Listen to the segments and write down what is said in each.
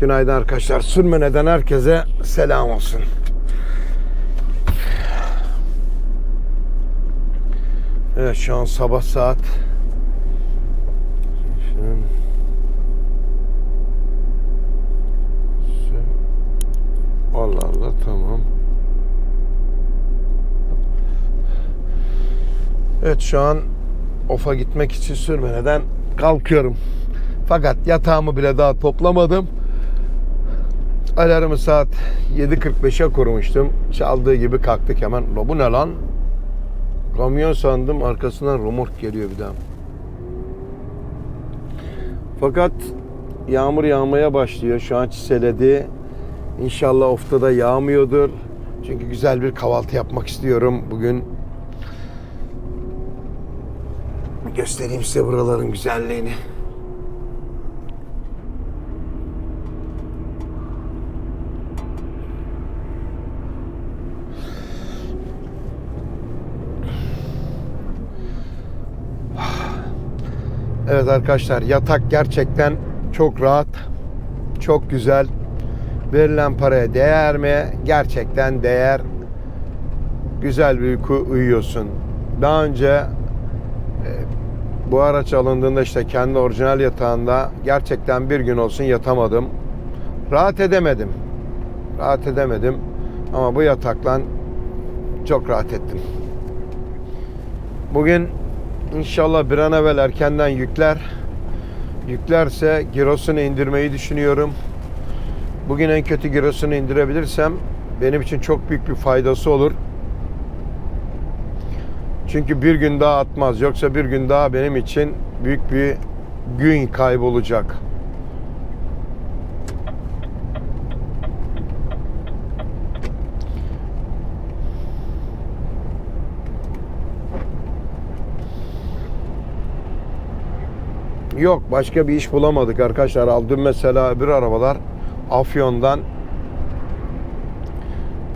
Günaydın arkadaşlar. Sürmeneden herkese selam olsun. Evet şu an sabah saat. Allah Allah tamam. Evet şu an ofa gitmek için sürmeneden kalkıyorum. Fakat yatağımı bile daha toplamadım. Alarmı saat 7.45'e kurmuştum. Çaldığı gibi kalktık hemen. La bu ne lan? Kamyon sandım arkasından romork geliyor bir daha. Fakat yağmur yağmaya başlıyor. Şu an çiseledi. İnşallah ofta da yağmıyordur. Çünkü güzel bir kahvaltı yapmak istiyorum bugün. Göstereyim size buraların güzelliğini. Evet arkadaşlar yatak gerçekten çok rahat, çok güzel. Verilen paraya değer mi? Gerçekten değer. Güzel bir uyku uyuyorsun. Daha önce e, bu araç alındığında işte kendi orijinal yatağında gerçekten bir gün olsun yatamadım. Rahat edemedim. Rahat edemedim. Ama bu yatakla çok rahat ettim. Bugün inşallah bir an evvel erkenden yükler. Yüklerse girosunu indirmeyi düşünüyorum. Bugün en kötü girosunu indirebilirsem benim için çok büyük bir faydası olur. Çünkü bir gün daha atmaz. Yoksa bir gün daha benim için büyük bir gün kaybolacak. Yok başka bir iş bulamadık arkadaşlar. Aldım mesela bir arabalar Afyon'dan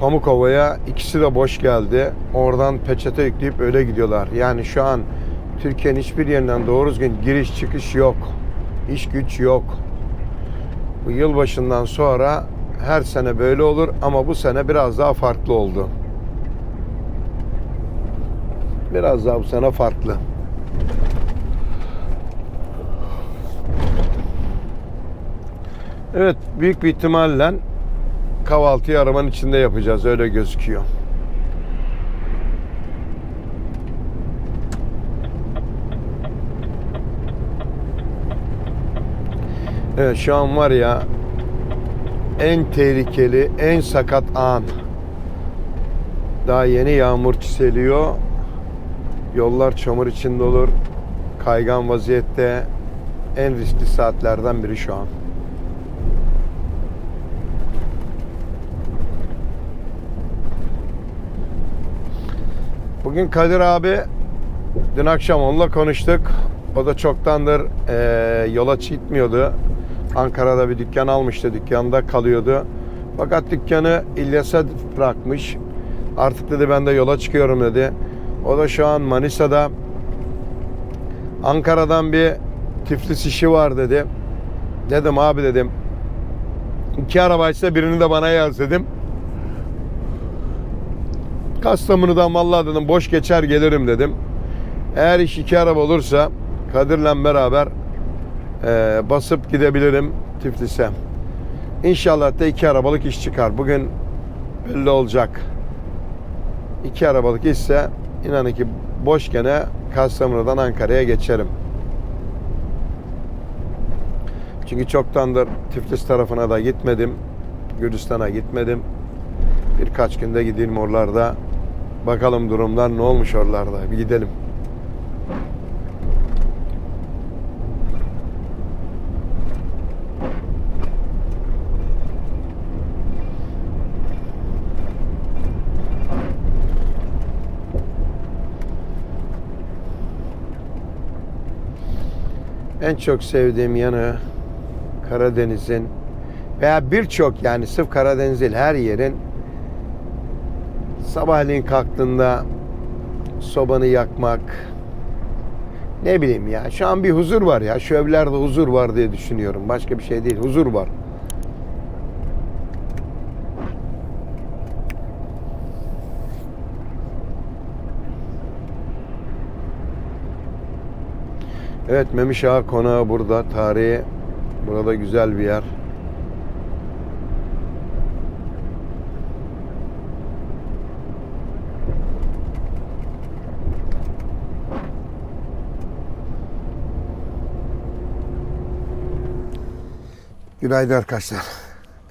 Pamukova'ya ikisi de boş geldi. Oradan peçete yükleyip öyle gidiyorlar. Yani şu an Türkiye'nin hiçbir yerinden doğru düzgün giriş çıkış yok. İş güç yok. Bu yılbaşından sonra her sene böyle olur ama bu sene biraz daha farklı oldu. Biraz daha bu sene farklı. Evet büyük bir ihtimalle kahvaltıyı arabanın içinde yapacağız öyle gözüküyor. Evet şu an var ya en tehlikeli, en sakat an. Daha yeni yağmur çiseliyor. Yollar çamur içinde olur. Kaygan vaziyette en riskli saatlerden biri şu an. Bugün Kadir abi dün akşam onunla konuştuk. O da çoktandır eee yola çıkmıyordu. Ankara'da bir dükkan almıştı. Dükkanda kalıyordu. Fakat dükkanı İlyas'a bırakmış. Artık dedi ben de yola çıkıyorum dedi. O da şu an Manisa'da Ankara'dan bir Tiflis işi var dedi. Dedim abi dedim. İki arabaysa birini de bana yaz dedim. Kastamonu'dan vallahi dedim boş geçer gelirim dedim. Eğer iş iki araba olursa Kadir'le beraber e, basıp gidebilirim Tiflis'e. İnşallah da iki arabalık iş çıkar. Bugün belli olacak. İki arabalık işse inanın ki boş gene Kastamonu'dan Ankara'ya geçerim. Çünkü çoktandır Tiflis tarafına da gitmedim. Gürcistan'a gitmedim. Birkaç günde gideyim oralarda. Bakalım durumlar ne olmuş oralarda. Bir gidelim. En çok sevdiğim yanı Karadeniz'in veya birçok yani sırf Karadeniz değil her yerin sabahleyin kalktığında sobanı yakmak ne bileyim ya şu an bir huzur var ya şu evlerde huzur var diye düşünüyorum. Başka bir şey değil huzur var. Evet Memiş Ağa Konağı burada tarihi burada güzel bir yer. Günaydın arkadaşlar.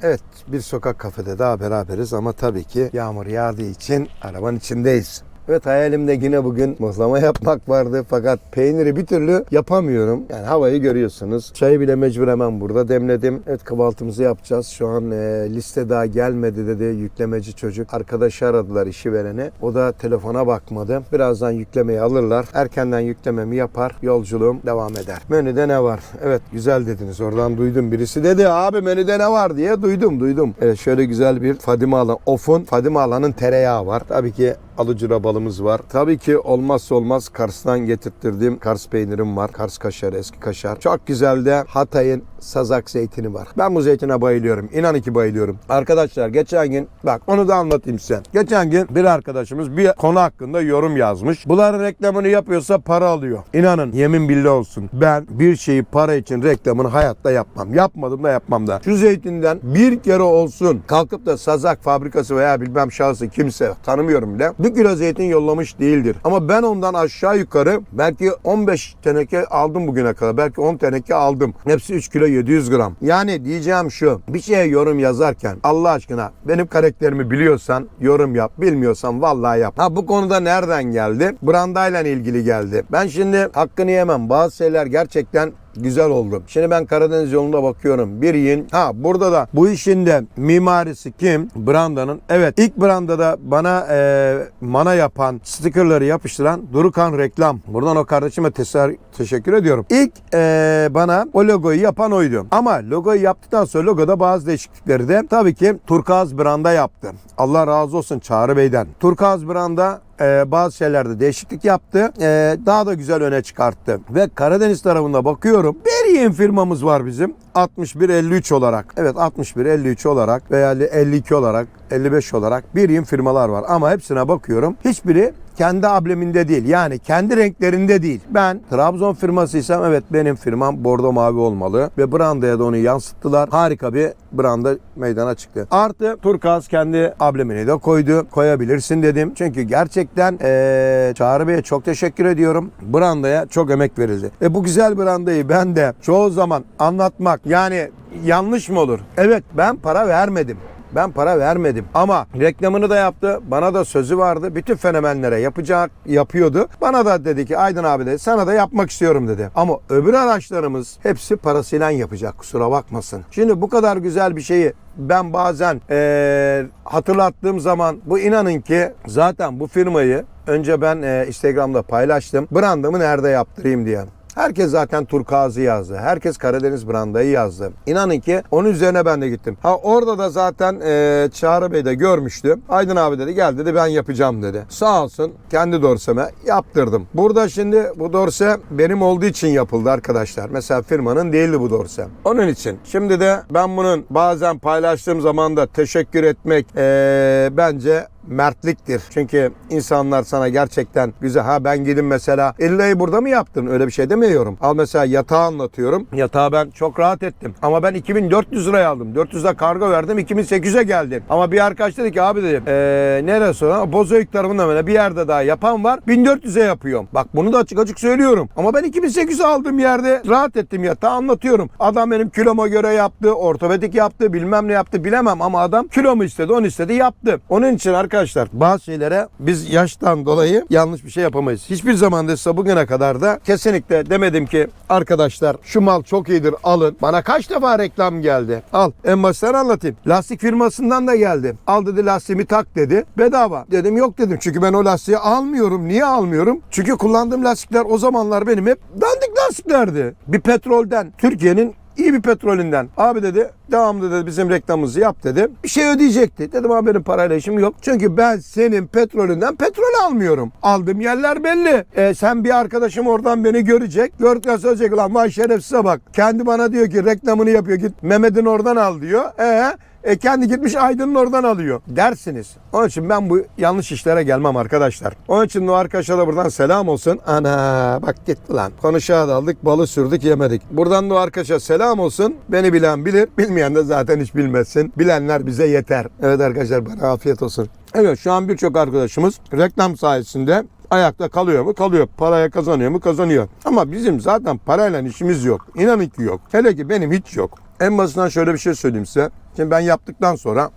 Evet bir sokak kafede daha beraberiz ama tabii ki yağmur yağdığı için arabanın içindeyiz. Evet hayalimde yine bugün mıhlama yapmak vardı fakat peyniri bir türlü yapamıyorum. Yani havayı görüyorsunuz. Çayı bile mecbur hemen burada demledim. Evet kahvaltımızı yapacağız. Şu an e, liste daha gelmedi dedi yüklemeci çocuk. Arkadaşı aradılar işi vereni. O da telefona bakmadı. Birazdan yüklemeyi alırlar. Erkenden yüklememi yapar. Yolculuğum devam eder. Menüde ne var? Evet güzel dediniz. Oradan duydum. Birisi dedi abi menüde ne var diye duydum duydum. Evet şöyle güzel bir Fadime Alan. Of'un Fadime Alan'ın tereyağı var. Tabii ki alıcıra balımız var. Tabii ki olmazsa olmaz Kars'tan getirttirdiğim Kars peynirim var. Kars kaşarı, eski kaşar. Çok güzel de Hatay'ın sazak zeytini var. Ben bu zeytine bayılıyorum. İnan ki bayılıyorum. Arkadaşlar geçen gün bak onu da anlatayım size. Geçen gün bir arkadaşımız bir konu hakkında yorum yazmış. Bunların reklamını yapıyorsa para alıyor. İnanın yemin billah olsun. Ben bir şeyi para için reklamını hayatta yapmam. Yapmadım da yapmam da. Şu zeytinden bir kere olsun kalkıp da sazak fabrikası veya bilmem şahsı kimse tanımıyorum bile. Bir kilo zeytin yollamış değildir. Ama ben ondan aşağı yukarı belki 15 teneke aldım bugüne kadar. Belki 10 teneke aldım. Hepsi 3 kilo 700 gram. Yani diyeceğim şu. Bir şeye yorum yazarken Allah aşkına benim karakterimi biliyorsan yorum yap. Bilmiyorsan vallahi yap. Ha bu konuda nereden geldi? Brandayla ilgili geldi. Ben şimdi hakkını yemem. Bazı şeyler gerçekten güzel oldu. Şimdi ben Karadeniz yolunda bakıyorum. Bir yin. Ha burada da bu işin de mimarisi kim? Branda'nın. Evet ilk Branda'da bana e, mana yapan stikerleri yapıştıran Durukan Reklam. Buradan o kardeşime teser- teşekkür ediyorum. İlk e, bana o logoyu yapan oydu. Ama logoyu yaptıktan sonra logoda bazı değişiklikleri de tabii ki Turkuaz Branda yaptı. Allah razı olsun Çağrı Bey'den. Turkuaz Branda e, bazı şeylerde değişiklik yaptı. E, daha da güzel öne çıkarttı. Ve Karadeniz tarafında bakıyorum. Bir yeni firmamız var bizim. 6153 olarak. Evet 6153 olarak veya 52 olarak 55 olarak bir yeni firmalar var. Ama hepsine bakıyorum. Hiçbiri kendi ableminde değil. Yani kendi renklerinde değil. Ben Trabzon firmasıysam evet benim firmam bordo mavi olmalı. Ve brandaya da onu yansıttılar. Harika bir branda meydana çıktı. Artı Turkaz kendi ablemini de koydu. Koyabilirsin dedim. Çünkü gerçekten eee Çağrı Bey'e çok teşekkür ediyorum. Brandaya çok emek verildi. E bu güzel brandayı ben de çoğu zaman anlatmak yani yanlış mı olur? Evet ben para vermedim. Ben para vermedim ama reklamını da yaptı. Bana da sözü vardı. Bütün fenomenlere yapacak, yapıyordu. Bana da dedi ki Aydın abi de sana da yapmak istiyorum dedi. Ama öbür araçlarımız hepsi parasıyla yapacak. Kusura bakmasın. Şimdi bu kadar güzel bir şeyi ben bazen eee, hatırlattığım zaman bu inanın ki zaten bu firmayı önce ben eee, Instagram'da paylaştım. Brandımı nerede yaptırayım diye. Herkes zaten Turkuaz'ı yazdı. Herkes Karadeniz brandayı yazdı. İnanın ki onun üzerine ben de gittim. Ha orada da zaten e, Çağrı Bey de görmüştü. Aydın abi dedi gel dedi ben yapacağım dedi. Sağ olsun kendi dorseme yaptırdım. Burada şimdi bu dorse benim olduğu için yapıldı arkadaşlar. Mesela firmanın değildi bu dorse. Onun için. Şimdi de ben bunun bazen paylaştığım zaman da teşekkür etmek e, bence mertliktir. Çünkü insanlar sana gerçekten güzel ha ben gidin mesela illayı burada mı yaptın öyle bir şey demiyorum. Al mesela yatağı anlatıyorum. Yatağı ben çok rahat ettim. Ama ben 2400 liraya aldım. 400'e kargo verdim 2800'e geldi. Ama bir arkadaş dedi ki abi dedi ee, neresi o? Bozüyük tarafında böyle bir yerde daha yapan var. 1400'e yapıyorum. Bak bunu da açık açık söylüyorum. Ama ben 2800'e aldığım yerde rahat ettim yatağı anlatıyorum. Adam benim kiloma göre yaptı. Ortopedik yaptı. Bilmem ne yaptı bilemem ama adam kilomu istedi onu istedi yaptı. Onun için arkadaşlar bazı şeylere biz yaştan dolayı yanlış bir şey yapamayız. Hiçbir zaman da bugüne kadar da kesinlikle demedim ki arkadaşlar şu mal çok iyidir alın. Bana kaç defa reklam geldi. Al en baştan anlatayım. Lastik firmasından da geldi. Al dedi lastiğimi tak dedi. Bedava. Dedim yok dedim. Çünkü ben o lastiği almıyorum. Niye almıyorum? Çünkü kullandığım lastikler o zamanlar benim hep dandik lastiklerdi. Bir petrolden Türkiye'nin iyi bir petrolünden. Abi dedi devamlı dedi bizim reklamımızı yap dedi. Bir şey ödeyecekti. Dedim abi benim parayla işim yok. Çünkü ben senin petrolünden petrol almıyorum. Aldığım yerler belli. E, sen bir arkadaşım oradan beni görecek. Gördükten sonra diyecek lan vay şerefsize bak. Kendi bana diyor ki reklamını yapıyor git Mehmet'in oradan al diyor. E E kendi gitmiş Aydın'ın oradan alıyor dersiniz. Onun için ben bu yanlış işlere gelmem arkadaşlar. Onun için o arkadaşa da buradan selam olsun. Ana bak gitti lan. Konuşağa daldık balı sürdük yemedik. Buradan da arkadaşa selam olsun. Beni bilen bilir. Bilmeyen de zaten hiç bilmesin. Bilenler bize yeter. Evet arkadaşlar bana afiyet olsun. Evet şu an birçok arkadaşımız reklam sayesinde ayakta kalıyor mu? Kalıyor. Paraya kazanıyor mu? Kazanıyor. Ama bizim zaten parayla işimiz yok. İnanın ki yok. Hele ki benim hiç yok. En basitinden şöyle bir şey söyleyeyim size. Şimdi ben yaptıktan sonra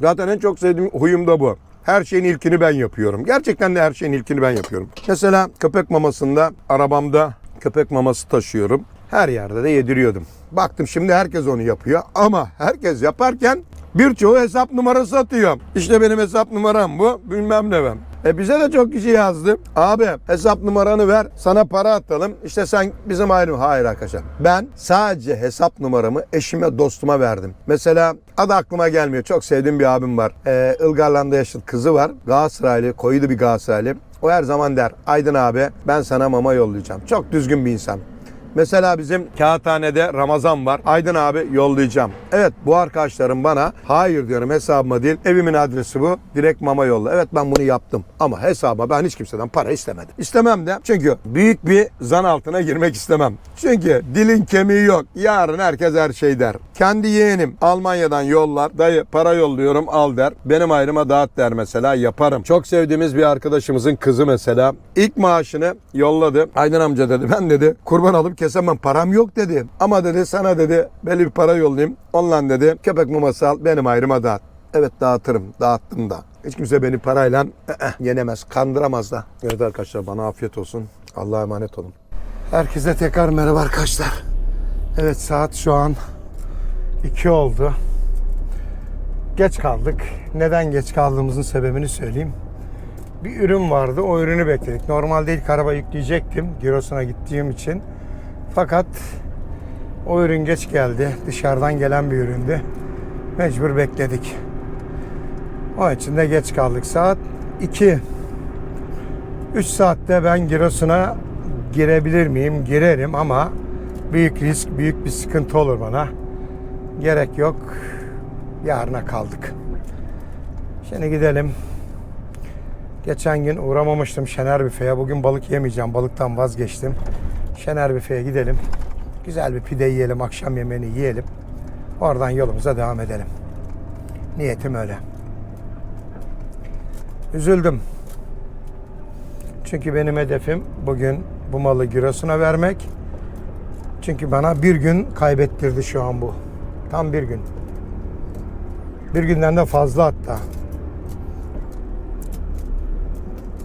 zaten en çok sevdiğim huyum da bu. Her şeyin ilkini ben yapıyorum. Gerçekten de her şeyin ilkini ben yapıyorum. Mesela köpek mamasında arabamda köpek maması taşıyorum. Her yerde de yediriyordum. Baktım şimdi herkes onu yapıyor ama herkes yaparken birçoğu hesap numarası atıyor. İşte benim hesap numaram bu bilmem ne ben. E bize de çok kişi yazdı. Abi hesap numaranı ver sana para atalım. İşte sen bizim ayrı. Hayır arkadaşlar. Ben sadece hesap numaramı eşime dostuma verdim. Mesela adı aklıma gelmiyor. Çok sevdiğim bir abim var. Ee, Ilgarlan'da yaşlı kızı var. Galatasaraylı, koyulu bir Galatasaraylı. O her zaman der Aydın abi ben sana mama yollayacağım. Çok düzgün bir insan. Mesela bizim kağıthanede Ramazan var. Aydın abi yollayacağım. Evet bu arkadaşlarım bana hayır diyorum hesabıma değil. Evimin adresi bu. Direkt mama yolla. Evet ben bunu yaptım. Ama hesaba ben hiç kimseden para istemedim. İstemem de çünkü büyük bir zan altına girmek istemem. Çünkü dilin kemiği yok. Yarın herkes her şey der. Kendi yeğenim Almanya'dan yollar. Dayı para yolluyorum al der. Benim ayrıma dağıt der mesela yaparım. Çok sevdiğimiz bir arkadaşımızın kızı mesela ilk maaşını yolladı. Aydın amca dedi ben dedi kurban alıp kesemem param yok dedi. Ama dedi sana dedi belli bir para yollayayım. Onunla dedi köpek maması al benim ayrıma dağıt. Evet dağıtırım. Dağıttım da. Hiç kimse beni parayla yenemez, kandıramaz da. Evet arkadaşlar bana afiyet olsun. Allah'a emanet olun. Herkese tekrar merhaba arkadaşlar. Evet saat şu an 2 oldu. Geç kaldık. Neden geç kaldığımızın sebebini söyleyeyim. Bir ürün vardı. O ürünü bekledik. Normalde ilk araba yükleyecektim. Girosuna gittiğim için. Fakat o ürün geç geldi. Dışarıdan gelen bir üründü. Mecbur bekledik. Onun için de geç kaldık. Saat 2. 3 saatte ben Giresun'a girebilir miyim? Girerim ama büyük risk, büyük bir sıkıntı olur bana. Gerek yok. Yarına kaldık. Şimdi gidelim. Geçen gün uğramamıştım Şener Büfe'ye. Bugün balık yemeyeceğim. Balıktan vazgeçtim. Şener Büfe'ye gidelim. Güzel bir pide yiyelim. Akşam yemeğini yiyelim. Oradan yolumuza devam edelim. Niyetim öyle. Üzüldüm. Çünkü benim hedefim bugün bu malı Giresun'a vermek. Çünkü bana bir gün kaybettirdi şu an bu. Tam bir gün. Bir günden de fazla hatta.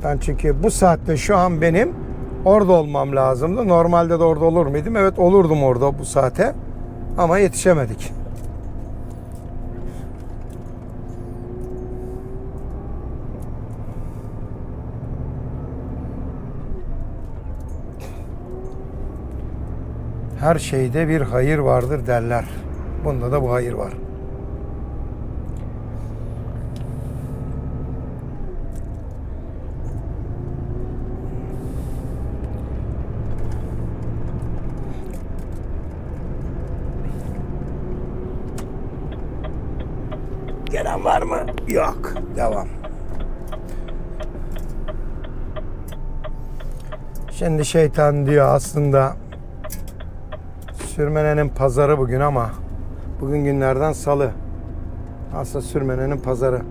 Ben çünkü bu saatte şu an benim orada olmam lazımdı. Normalde de orada olur muydum? Evet olurdum orada bu saate. Ama yetişemedik. Her şeyde bir hayır vardır derler. Bunda da bu hayır var. Gelen var mı? Yok. Devam. Şimdi şeytan diyor aslında Sürmenenin pazarı bugün ama bugün günlerden salı. Aslında Sürmenenin pazarı.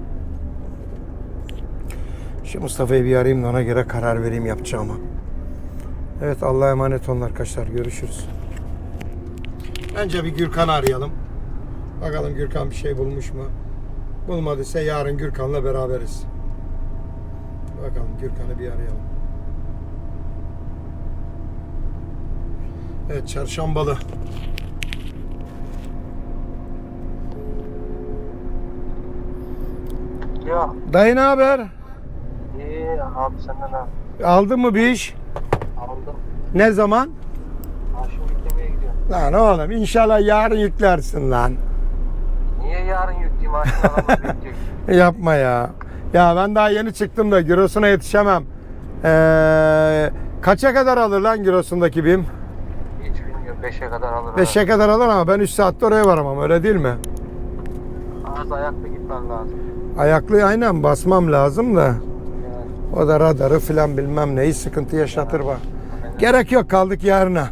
Şu Mustafa'yı bir arayayım da ona göre karar vereyim yapacağıma. Evet Allah'a emanet olun arkadaşlar. Görüşürüz. Önce bir Gürkan'ı arayalım. Bakalım Gürkan bir şey bulmuş mu? Bulmadıysa yarın Gürkan'la beraberiz. Bakalım Gürkan'ı bir arayalım. Evet çarşambalı. Ya Dayı ne haber? iyi abi senden abi. Aldın mı bir iş? Aldım. Ne zaman? Maaşım yüklemeye gidiyorum. Lan oğlum inşallah yarın yüklersin lan. Yapma ya. Ya ben daha yeni çıktım da girosuna yetişemem. Ee, kaça kadar alır lan girosundaki BİM? Hiç bilmiyorum 5'e kadar alır. 5'e kadar alır ama ben 3 saatte oraya varamam öyle değil mi? biraz ayakta gitmen lazım. Ayaklı aynen basmam lazım da. Yani, O da radarı filan bilmem neyi sıkıntı yaşatır bak. Gerek yok kaldık yarına.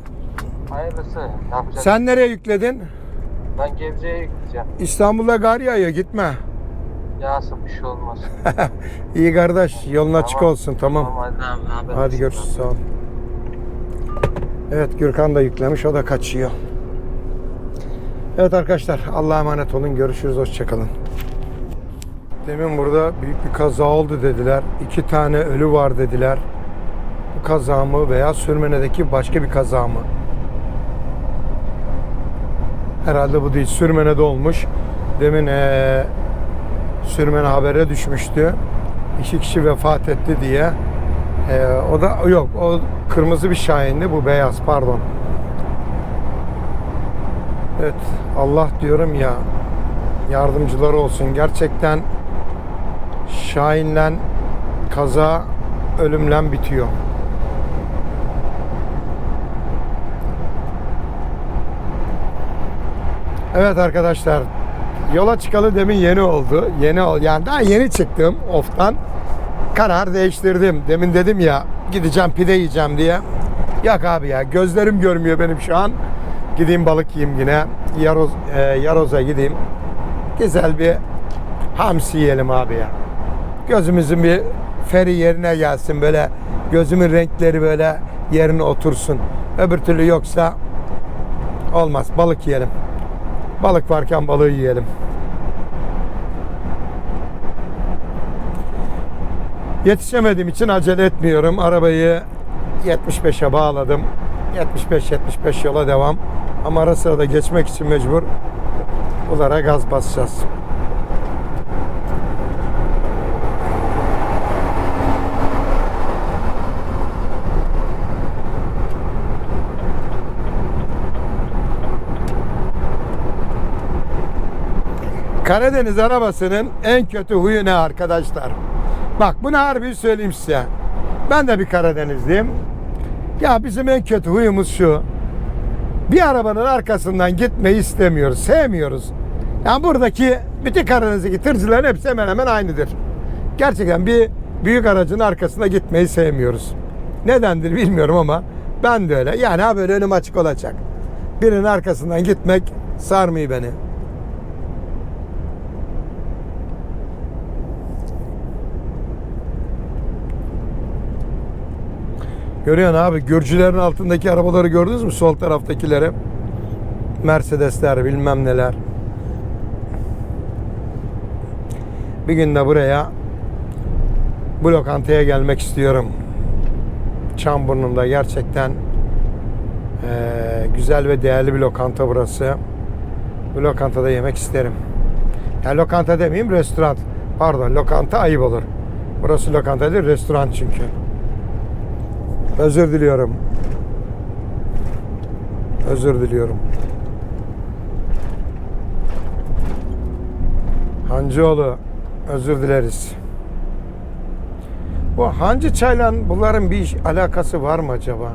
Hayırlısı. Yapacak. Sen nereye yükledin? Ben Gebze'ye gideceğim. İstanbul'da gar yağıyor gitme. Yağsın bir şey olmaz. İyi kardeş yolun açık Tamam. olsun tamam. hadi abi. haber Hadi olsun. görüşürüz sağ ol. Evet Gürkan da yüklemiş o da kaçıyor. Evet arkadaşlar Allah'a emanet olun görüşürüz hoşçakalın. Demin burada büyük bir kaza oldu dediler. İki tane ölü var dediler. Bu kaza mı veya Sürmene'deki başka bir kaza mı? Herhalde bu değil. Sürmene'de olmuş. Demin eee Sürmene habere düşmüştü. İki kişi vefat etti diye. Ee, o da yok o kırmızı bir şahindi bu beyaz pardon. Evet Allah diyorum ya yardımcıları olsun. Gerçekten Şahin'le kaza ölümle bitiyor. Evet arkadaşlar yola çıkalı demin yeni oldu. Yeni ol yani daha yeni çıktım oftan. Karar değiştirdim. Demin dedim ya gideceğim pide yiyeceğim diye. Yok abi ya gözlerim görmüyor benim şu an. Gideyim balık yiyeyim yine. Yaroz, e, Yaroz'a gideyim. Güzel bir hamsi yiyelim abi ya. Gözümüzün bir feri yerine gelsin böyle gözümün renkleri böyle yerine otursun. Öbür türlü yoksa olmaz. Balık yiyelim. Balık varken balığı yiyelim. Yetişemediğim için acele etmiyorum. Arabayı 75'e bağladım. 75-75 yola devam. Ama ara sırada geçmek için mecbur bunlara gaz basacağız. Karadeniz arabasının en kötü huyu ne arkadaşlar? Bak bunu harbi söyleyeyim size. Ben de bir Karadenizliyim. Ya bizim en kötü huyumuz şu. Bir arabanın arkasından gitmeyi istemiyoruz, sevmiyoruz. Yani buradaki bütün Karadeniz'deki tırcıların hepsi hemen hemen aynıdır. Gerçekten bir büyük aracın arkasına gitmeyi sevmiyoruz. Nedendir bilmiyorum ama ben de öyle. Yani ha böyle önüm açık olacak. Birinin arkasından gitmek sarmıyor beni. Görüyorsun abi Gürcülerin altındaki arabaları gördünüz mü sol taraftakileri? Mercedesler bilmem neler. Bir gün de buraya bu lokantaya gelmek istiyorum. Çamburnu'nda gerçekten eee, güzel ve değerli bir lokanta burası. Bu lokantada yemek isterim. Ya lokanta demeyeyim restoran. Pardon lokanta ayıp olur. Burası lokanta değil restoran çünkü. Özür diliyorum. Özür diliyorum. Hancıoğlu özür dileriz. Bu hancı çayla bunların bir alakası var mı acaba?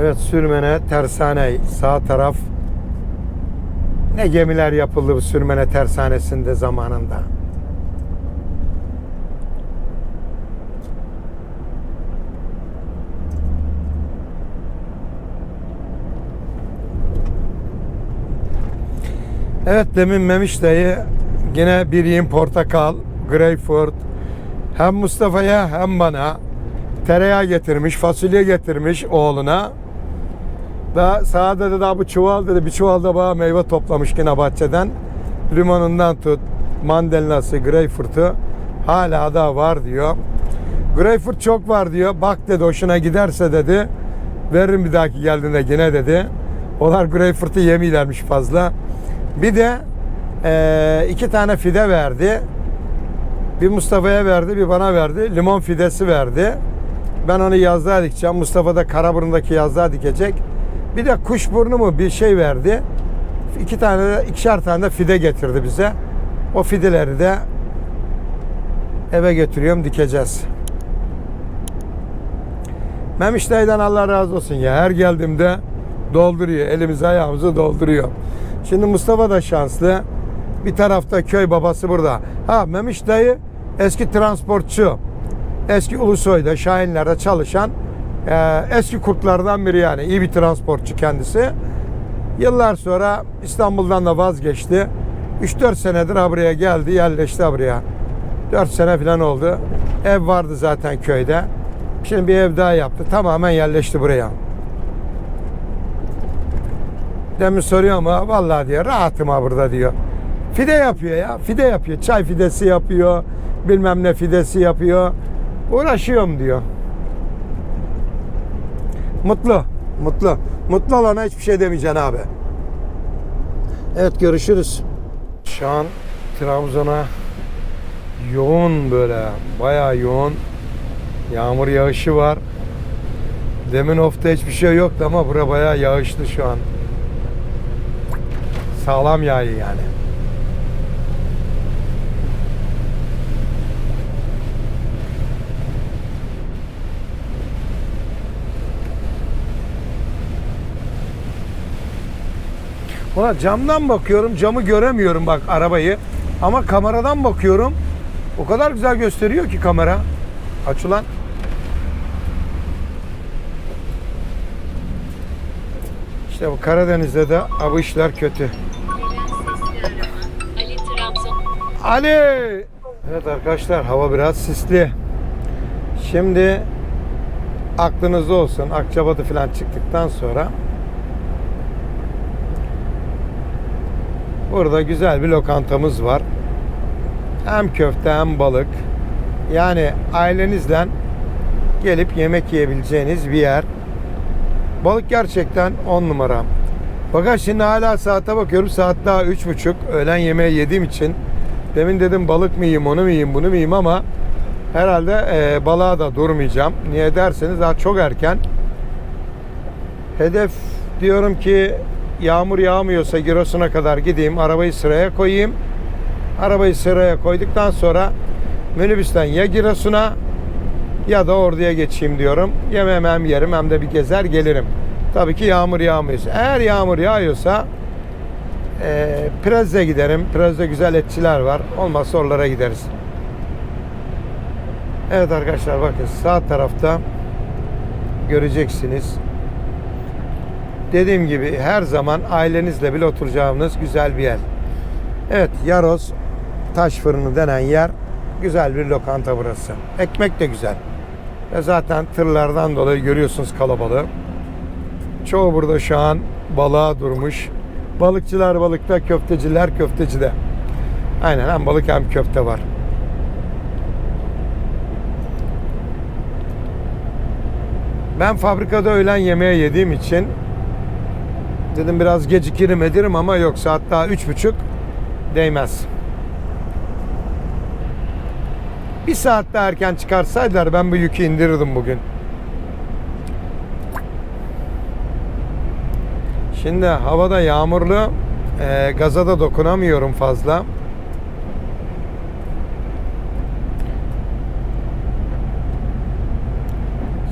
Evet Sürmene, Tersane sağ taraf ne gemiler yapıldı bu Sürmene Tersanesi'nde zamanında. Evet demin Memiş dayı yine bir yiyeyim portakal, greyfurt hem Mustafa'ya hem bana tereyağı getirmiş, fasulye getirmiş oğluna. Daha sağda da daha bu çuval dedi bir çuval da bana meyve toplamış yine bahçeden. Limonundan tut, mandalinası, greyfurtu hala da var diyor. Greyfurt çok var diyor. Bak dedi hoşuna giderse dedi. Veririm bir dahaki geldiğinde yine dedi. Onlar greyfurtu yemiyorlarmış fazla. Bir de eee, iki tane fide verdi. Bir Mustafa'ya verdi, bir bana verdi. Limon fidesi verdi. Ben onu yazlığa dikeceğim. Mustafa da Karaburun'daki yazlığa dikecek. Bir de kuşburnu mu bir şey verdi. İki tane de, ikişer tane de fide getirdi bize. O fideleri de eve götürüyorum dikeceğiz. Memiş dayıdan Allah razı olsun ya. Her geldiğimde dolduruyor. Elimizi ayağımızı dolduruyor. Şimdi Mustafa da şanslı. Bir tarafta köy babası burada. Ha Memiş dayı eski transportçu. Eski Ulusoy'da, Şahinler'de çalışan e, eski kurtlardan biri yani. iyi bir transportçu kendisi. Yıllar sonra İstanbul'dan da vazgeçti. 3-4 senedir buraya geldi, yerleşti buraya. 4 sene falan oldu. Ev vardı zaten köyde. Şimdi bir ev daha yaptı. Tamamen yerleşti buraya. Demin soruyor ama vallahi diyor rahatım ha burada diyor. Fide yapıyor ya. Fide yapıyor. Çay fidesi yapıyor. Bilmem ne fidesi yapıyor. Uğraşıyorum diyor. Mutlu. Mutlu. Mutlu olana hiçbir şey demeyeceksin abi. Evet görüşürüz. Şu an Trabzon'a yoğun böyle bayağı yoğun yağmur yağışı var. Demin ofta hiçbir şey yoktu ama bura bayağı yağışlı şu an. Sağlam yağıyor yani. Ulan camdan bakıyorum, camı göremiyorum bak arabayı. Ama kameradan bakıyorum. O kadar güzel gösteriyor ki kamera. Aç ulan. İşte bu Karadeniz'de de bu işler kötü. Ali! Evet arkadaşlar hava biraz sisli. Şimdi aklınızda olsun Akçabatı falan çıktıktan sonra burada güzel bir lokantamız var. Hem köfte hem balık. Yani ailenizle gelip yemek yiyebileceğiniz bir yer. Balık gerçekten 10 numara. Fakat şimdi hala saate bakıyorum. Saat daha üç buçuk. Öğlen yemeği yediğim için demin dedim balık mı yiyeyim, onu mu yiyeyim, bunu mu yiyeyim ama herhalde e, balığa da durmayacağım. Niye derseniz daha çok erken. Hedef diyorum ki yağmur yağmıyorsa Giresun'a kadar gideyim, arabayı sıraya koyayım. Arabayı sıraya koyduktan sonra minibüsten ya Giresun'a ya da orduya geçeyim diyorum. Yemeğimi hem yerim hem de bir gezer gelirim. Tabii ki yağmur yağmıyorsa. Eğer yağmur yağıyorsa e, Prez'e giderim. Prez'de güzel etçiler var. Olmazsa oralara gideriz. Evet arkadaşlar bakın sağ tarafta göreceksiniz. Dediğim gibi her zaman ailenizle bile oturacağınız güzel bir yer. Evet Yaros Taş Fırını denen yer güzel bir lokanta burası. Ekmek de güzel. Ve zaten tırlardan dolayı görüyorsunuz kalabalığı. Çoğu burada şu an balığa durmuş. Balıkçılar balıkta, köfteciler köftecide. Aynen hem balık hem köfte var. Ben fabrikada öğlen yemeği yediğim için dedim biraz gecikirim ederim ama yok saat daha üç buçuk değmez. Bir saat daha erken çıkarsaydılar ben bu yükü indirirdim bugün. Şimdi havada yağmurlu. E, gaza da dokunamıyorum fazla.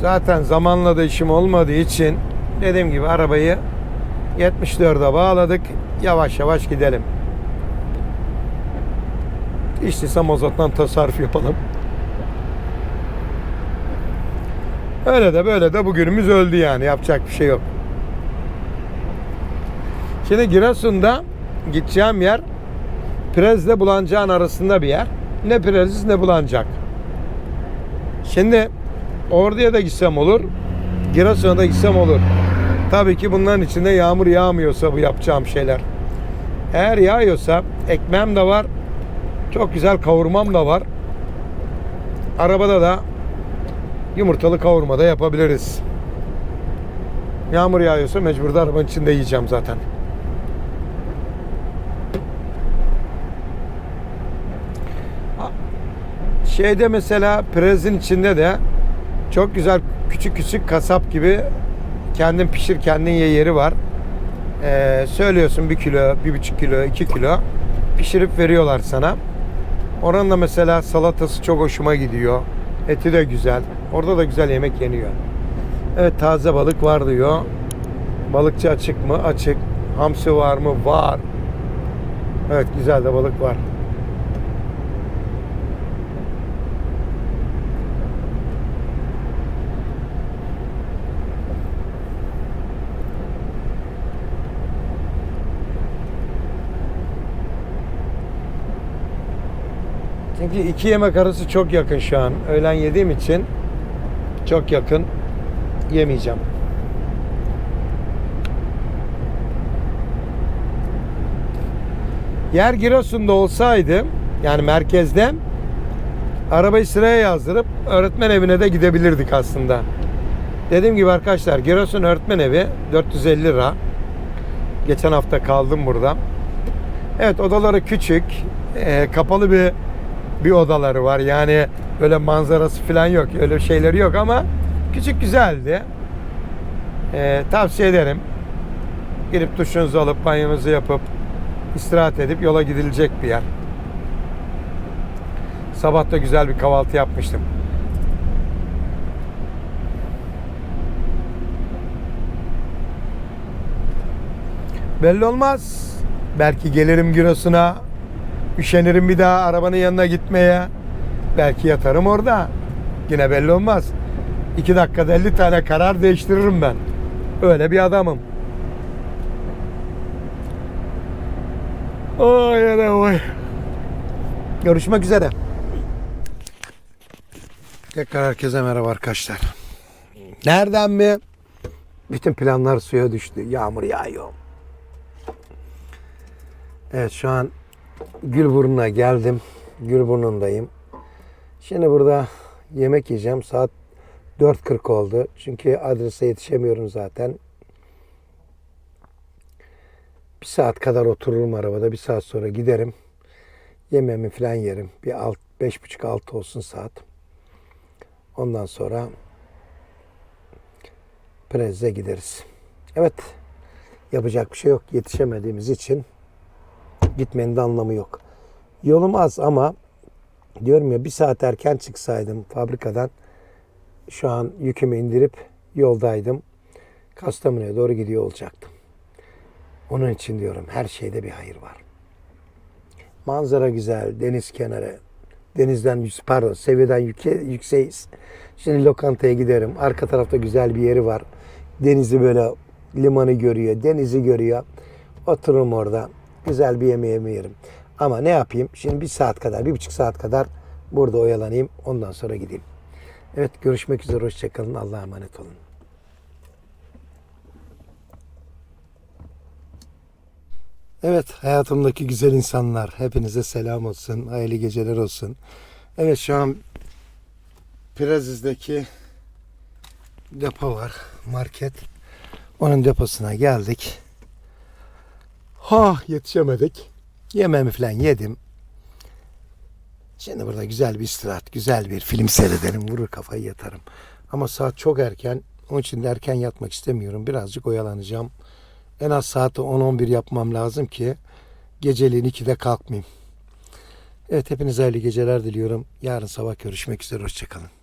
Zaten zamanla da işim olmadığı için dediğim gibi arabayı 74'e bağladık. Yavaş yavaş gidelim. İşte mazottan tasarruf yapalım. Öyle de böyle de bugünümüz öldü yani. Yapacak bir şey yok. Şimdi Giresun'da gideceğim yer Prezle Bulancak'ın arasında bir yer. Ne Preziz ne Bulancak. Şimdi Ordu'ya da gitsem olur. Giresun'a da gitsem olur. Tabii ki bunların içinde yağmur yağmıyorsa bu yapacağım şeyler. Eğer yağıyorsa ekmeğim de var. Çok güzel kavurmam da var. Arabada da yumurtalı kavurma da yapabiliriz. Yağmur yağıyorsa mecbur da arabanın içinde yiyeceğim zaten. Şeyde mesela prezin içinde de çok güzel küçük küçük kasap gibi kendin pişir kendin ye yeri var. Ee, söylüyorsun bir kilo, bir buçuk kilo, iki kilo pişirip veriyorlar sana. Oranın da mesela salatası çok hoşuma gidiyor. Eti de güzel. Orada da güzel yemek yeniyor. Evet taze balık var diyor. Balıkçı açık mı? Açık. Hamsi var mı? Var. Evet güzel de balık var. Çünkü iki yemek arası çok yakın şu an. Öğlen yediğim için çok yakın yemeyeceğim. Yer Giresun'da olsaydı yani merkezde arabayı sıraya yazdırıp öğretmen evine de gidebilirdik aslında. Dediğim gibi arkadaşlar Giresun öğretmen evi 450 lira. Geçen hafta kaldım burada. Evet odaları küçük. e, kapalı bir bir odaları var. Yani böyle manzarası falan yok. Öyle şeyleri yok ama küçük güzeldi. E, tavsiye ederim. Girip duşunuzu alıp banyonuzu yapıp istirahat edip yola gidilecek bir yer. Sabah da güzel bir kahvaltı yapmıştım. Belli olmaz. Belki gelirim Giresun'a. Üşenirim bir daha arabanın yanına gitmeye. Belki yatarım orada. Yine belli olmaz. İki dakikada 50 tane karar değiştiririm ben. Öyle bir adamım. Oy ana oy. Görüşmek üzere. Tekrar herkese merhaba arkadaşlar. Nereden mi? Bütün planlar suya düştü. Yağmur yağıyor. Evet şu an Gülburnu'na geldim. Gülburnu'ndayım. Şimdi burada yemek yiyeceğim. Saat 4.40 oldu. Çünkü adrese yetişemiyorum zaten. Bir saat kadar otururum arabada. Bir saat sonra giderim. Yemeğimi falan yerim. Bir alt, beş buçuk altı olsun saat. Ondan sonra Prez'e gideriz. Evet. Yapacak bir şey yok. Yetişemediğimiz için gitmenin de anlamı yok. Yolum az ama diyorum ya bir saat erken çıksaydım fabrikadan şu an yükümü indirip yoldaydım. Kastamonu'ya doğru gidiyor olacaktım. Onun için diyorum her şeyde bir hayır var. Manzara güzel, deniz kenarı. Denizden, pardon seviyeden yüke, yükseğiz. Şimdi lokantaya giderim. Arka tarafta güzel bir yeri var. Denizi böyle limanı görüyor, denizi görüyor. Otururum orada. Güzel bir yemeğimi yerim. Ama ne yapayım? Şimdi bir saat kadar, bir buçuk saat kadar burada oyalanayım. Ondan sonra gideyim. Evet görüşmek üzere. Hoşçakalın. Allah'a emanet olun. Evet hayatımdaki güzel insanlar hepinize selam olsun. Hayırlı geceler olsun. Evet şu an Piraziz'deki depo var. Market. Onun deposuna geldik. Ha yetişemedik. Yemeğimi falan yedim. Şimdi burada güzel bir istirahat, güzel bir film seyrederim. Vurur kafayı yatarım. Ama saat çok erken. Onun için de erken yatmak istemiyorum. Birazcık oyalanacağım. En az saati 10-11 yapmam lazım ki geceliğin 2'de kalkmayayım. Evet hepinize hayırlı geceler diliyorum. Yarın sabah görüşmek üzere. Hoşçakalın.